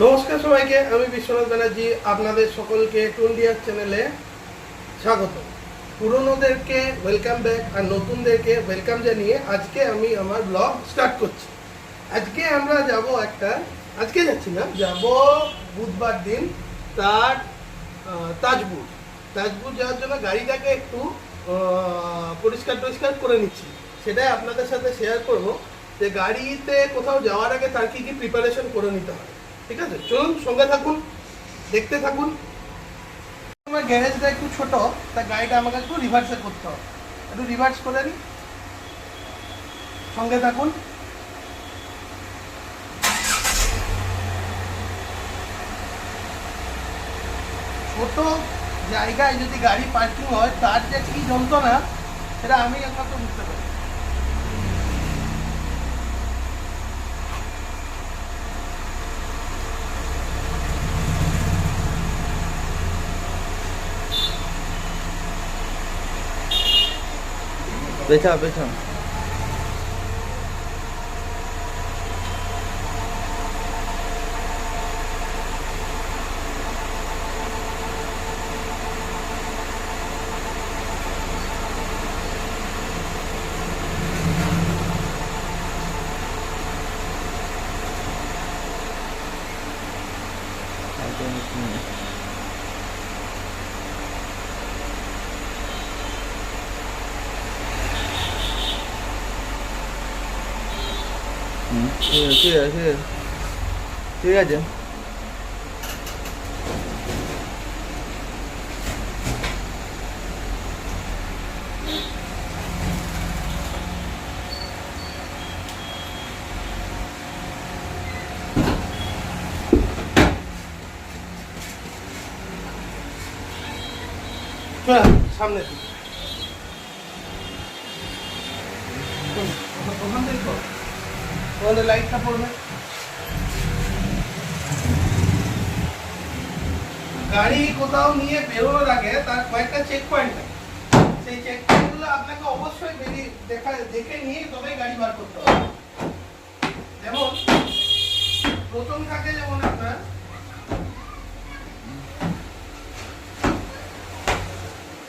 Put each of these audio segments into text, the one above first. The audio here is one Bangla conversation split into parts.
নমস্কার সবাইকে, আমি বিশ্বনাথ ব্যানার্জি, আপনাদের সকলকে টুন্ডিয়ার চ্যানেলে স্বাগত। পুরনোদেরকে ওয়েলকাম ব্যাক আর নতুনদেরকে ওয়েলকাম জানিয়ে আজকে আমি আমার ব্লগ স্টার্ট করছি। আজকে আমরা যাব একটা, আজকে যাচ্ছি না, যাব বুধবার দিন তার তাজপুর। তাজপুর যাওয়ার জন্য গাড়িটাকে একটু পরিষ্কার টরিষ্কার করে নিচ্ছি। সেটাই আপনাদের সাথে শেয়ার করব যে গাড়িতে কোথাও যাওয়ার আগে তার কী কী প্রিপারেশন করে নিতে হয় ঠিক আছে? চলুন, সঙ্গে থাকুন, দেখতে থাকুন। আমার গ্যারেজটা একটু ছোট তা গাড়িটা আমাকে একটু রিভার্সে করতে হবে। একটু রিভার্স করে নিই। সঙ্গে থাকুন। ছোট জায়গায় যদি গাড়ি পার্কিং হয়, তার যে কি যন্ত্রণা, সেটা আমি একমাত্র বুঝতে পারি পেছাও পেছাও পেছা পেছা হুম ঠিক আছে ঠিক আছে ঠিক আছে চল সামনে দিকে হুম, ওখান থেকে কর। ওখানে লাইটটা পড়বে। গাড়ি কোথাও নিয়ে বেরোনোর আগে তার কয়েকটা চেক পয়েন্ট থাকে সেই চেক পয়েন্টগুলো আপনাকে অবশ্যই বেরিয়ে দেখা, দেখে নিয়ে তবেই গাড়ি বার করতে হবে। যেমন, প্রথম থাকে যেমন আপনার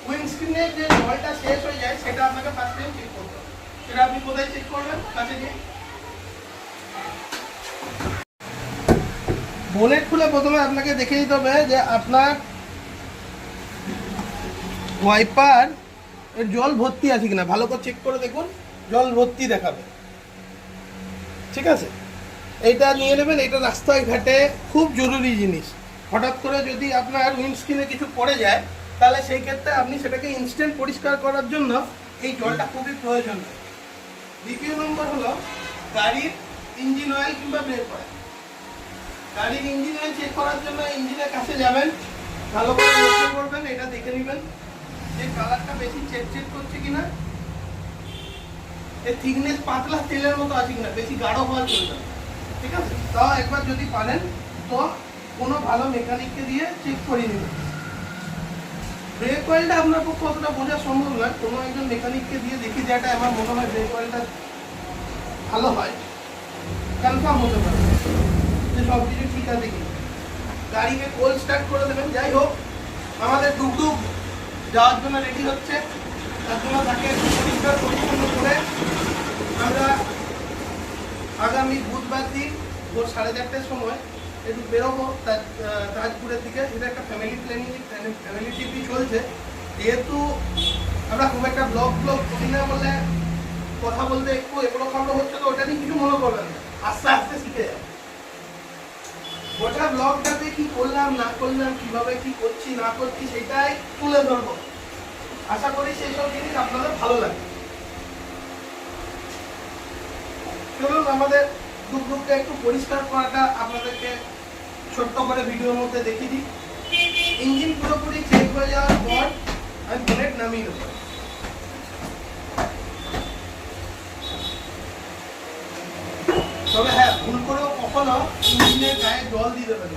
উইন্ডস্ক্রিনের যে জলটা শেষ হয়ে যায়, সেটা আপনাকে ফার্স্ট টাইম চেক করতে হবে। সেটা আপনি কোথায় চেক করবেন? কাছে গিয়ে। বোনেট খুলে প্রথমে আপনাকে দেখে দিতে হবে যে আপনার ওয়াইপার এর জল ভর্তি আছে কিনা। ভালো করে চেক করে দেখুন, জল ভর্তি দেখাবে। ঠিক আছে? এইটা নিয়ে নেবেন এটা রাস্তায় ঘাটে খুব জরুরি জিনিস। হঠাৎ করে যদি আপনার উইন্ডস্ক্রিনে কিছু পড়ে যায়, তাহলে সেই ক্ষেত্রে আপনি সেটাকে ইনস্ট্যান্ট পরিষ্কার করার জন্য এই জলটা খুবই প্রয়োজন। দ্বিতীয় নম্বর হলো গাড়ির ইঞ্জিন অয়েল কিংবা ব্রেক অয়েল গাড়ির ইঞ্জিন অয়েল চেক করার জন্য ইঞ্জিনের কাছে যাবেন, ভালো করে লক্ষ্য করবেন, এটা দেখে নেবেন যে কালারটা বেশি চেক চেক করছে কিনা। এর থিকনেস পাতলা তেলের মতো আছে কিনা, বেশি গাঢ় হওয়ার চলবে ঠিক আছে? তাও একবার যদি পারেন, তো কোনো ভালো মেকানিককে দিয়ে চেক করিয়ে নেবেন। ব্রেক অয়েলটা আপনার পক্ষে অতটা বোঝা সম্ভব নয়। কোনো একজন মেকানিককে দিয়ে দেখি যেটা আমার মনে হয় ব্রেক অয়েলটা ভালো হয়। কনফার্ম হতে পারে। যে সব কিছু ঠিক আছে কি গাড়িকে কোল্ড স্টার্ট করে দেবেন, যাই হোক, আমাদের ডুগডুগ যাওয়ার জন্য রেডি হচ্ছে। তার জন্য তাকে পরিষ্কার পরিচ্ছন্ন করে আমরা আগামী বুধবার দিন ভোর সাড়ে চারটের সময় একটু বেরোবো তাজপুরের দিকে। এটা একটা ফ্যামিলি প্ল্যানিং ফ্যামিলি ট্রিপই চলছে। যেহেতু আমরা খুব একটা ব্লগ ব্লগ করি না বলে কথা বলতে একটু এগুলো খাবলো হচ্ছে তো ওটা নিয়ে কিছু মনে করবেন না। আস্তে আস্তে শিখে যাবে। গোটা ব্লগটাতে কি করলাম, না করলাম, কীভাবে কি করছি, না করছি, সেটাই তুলে ধরবো। আশা করি সেই সব জিনিস আপনাদের ভালো লাগে চলুন, আমাদের টুকটুককে একটু পরিষ্কার করাটা আপনাদেরকে ছোট্ট করে ভিডিওর মধ্যে দেখিয়ে দিই। ইঞ্জিন পুরোপুরি চেক হয়ে যাওয়ার পর আমি বোনেট নামিয়ে দেবো তবে হ্যাঁ ভুল করেও কখনো ইঞ্জিনের গায়ে জল দিয়ে দেবেন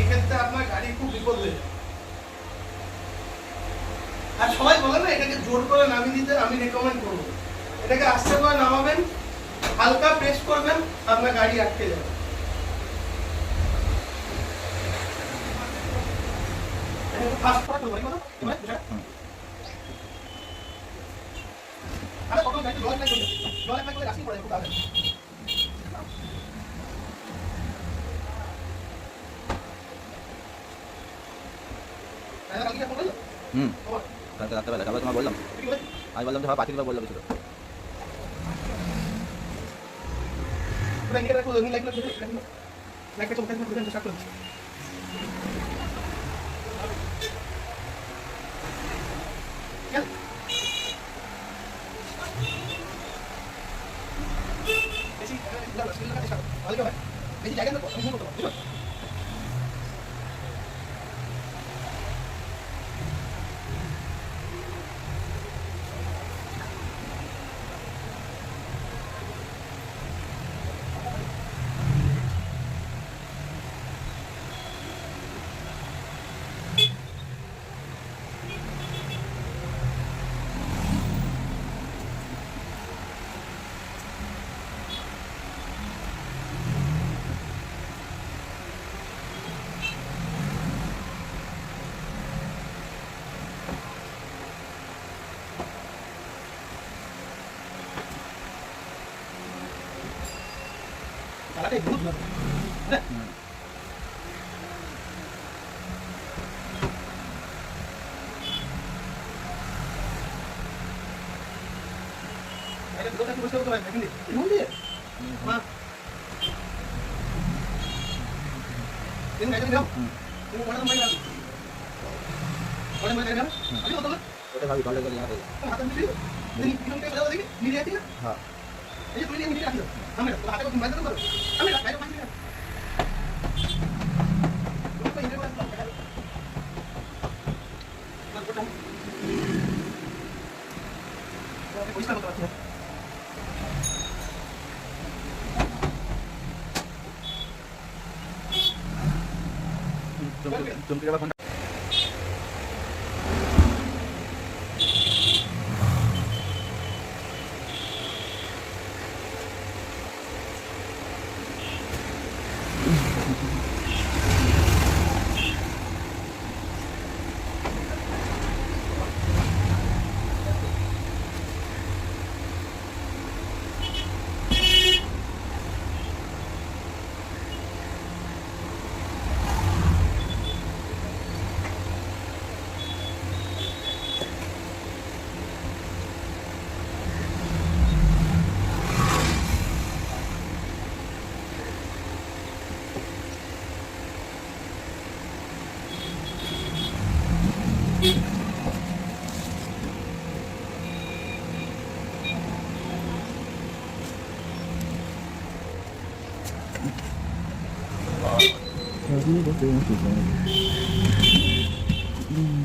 এক্ষেত্রে আপনার গাড়ি খুব বিপদ হয়ে আর সবাই বলে না, এটাকে জোর করে নামিয়ে দিতে, আমি রেকমেন্ড করব। এটাকে আস্তে করে নামাবেন, হালকা প্রেস করবেন, আপনার গাড়ি আটকে যাবে। জল একটা করে রাখি পড়ে খুব হুম কালকে রাত্রেবেলা তারপরে তোমার বললাম আমি বললাম হয় পাঠিয়ে দেবে বললাম কিছু পুরো ইন্ডিয়া রাখো লাইক লাইক লাইক করতে করতে করতে স্টার্ট করছি চল বেশি দাও স্কিল লাগাতে স্টার্ট ভালো হবে বেশি জায়গা না আমি করতে পারব চালাতে বহুত ভালো হ্যাঁ এটা দুটো বসে করতে পারবে কিন্তু এমন দিয়ে মা তিন গাড়ি দাও হুম তুমি কোনটা মাইরা দাও কোনটা মাইরা দাও আমি কত ওটা ভাবি ভালো করে যাবে হাতে দিবি তুমি কিরম করে দাও দেখি মিলিয়ে দিই না হ্যাঁ এই যে তুমি নিয়ে মিলিয়ে রাখি দাও আমি তো হাতে করে মাইরা দাও আমি রাখি দাও মাইরা তুমি তো ইন্টারভিউ দাও না কোটা পরিষ্কার করতে পারছি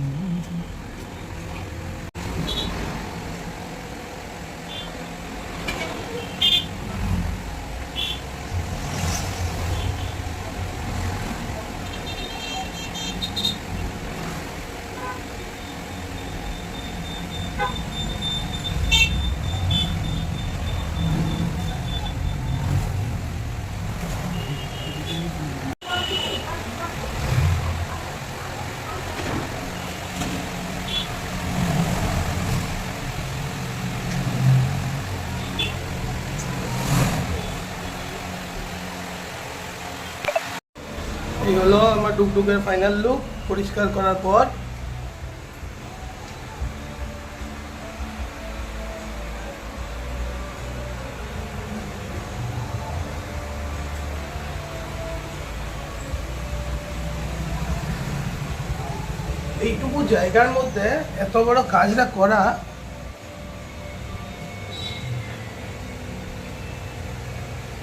ডুকডুকের ফাইনাল লুক পরিষ্কার করার পর এইটুকু জায়গার মধ্যে এত বড় কাজটা করা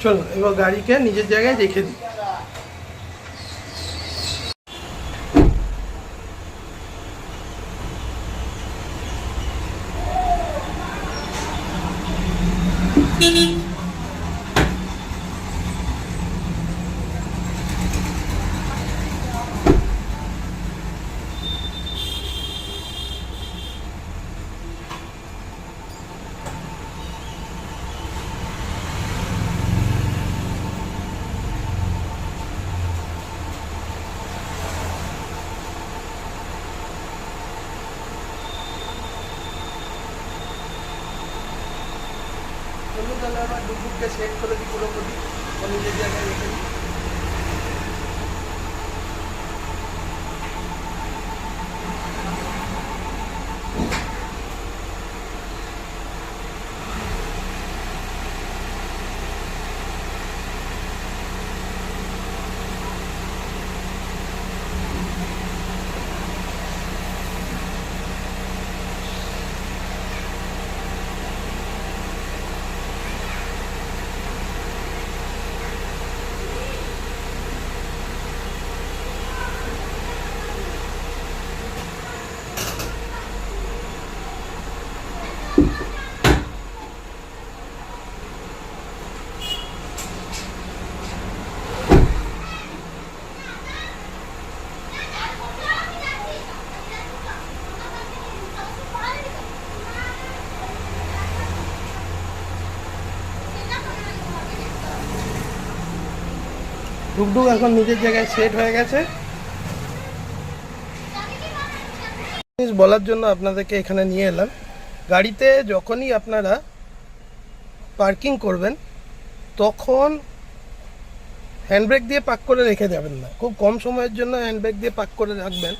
চলো, এবার গাড়িকে নিজের জায়গায় রেখে দিই। নিজের জায়গায় ডুগডুগ এখন নিজের জায়গায় সেট হয়ে গেছে। বলার জন্য আপনাদেরকে এখানে নিয়ে এলাম। গাড়িতে যখনই আপনারা পার্কিং করবেন, তখন হ্যান্ডব্রেক দিয়ে পাক করে রেখে যাবেন না। খুব কম সময়ের জন্য হ্যান্ডব্রেক দিয়ে পাক করে রাখবেন।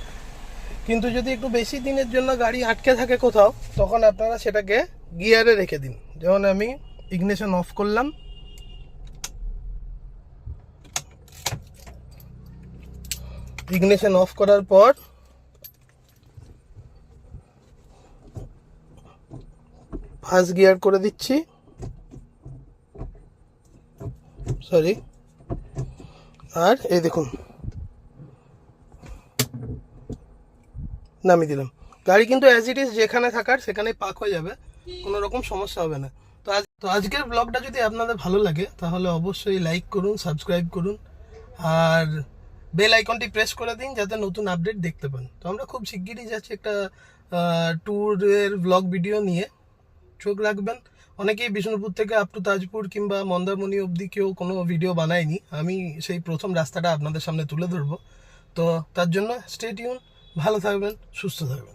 কিন্তু যদি একটু বেশি দিনের জন্য গাড়ি আটকে থাকে কোথাও, তখন আপনারা সেটাকে গিয়ারে রেখে দিন। যেমন আমি ইগনিশন অফ করলাম। ইগনিশন অফ করার পর ফার্স্ট গিয়ার করে দিচ্ছি। সরি। আর এই দেখুন। নামিয়ে দিলাম। গাড়ি কিন্তু অ্যাজ ইট ইজ যেখানে থাকার সেখানে পাক হয়ে যাবে। কোনো রকম সমস্যা হবে না। তো আজ তো আজকের ব্লগটা যদি আপনাদের ভালো লাগে, তাহলে অবশ্যই লাইক করুন সাবস্ক্রাইব করুন। আর বেল আইকনটি প্রেস করে দিন যাতে নতুন আপডেট দেখতে পান। তো আমরা খুব শিগগিরই যাচ্ছি একটা ট্যুরের ব্লগ ভিডিও নিয়ে। চোখ রাখবেন। অনেকেই বিষ্ণুপুর থেকে আপ টু তাজপুর কিংবা মন্দারমণি অবধি কেউ কোনো ভিডিও বানায়নি। আমি সেই প্রথম রাস্তাটা আপনাদের সামনে তুলে ধরবো। তো তার জন্য স্টেট ইউন ভালো থাকবেন, সুস্থ থাকবেন।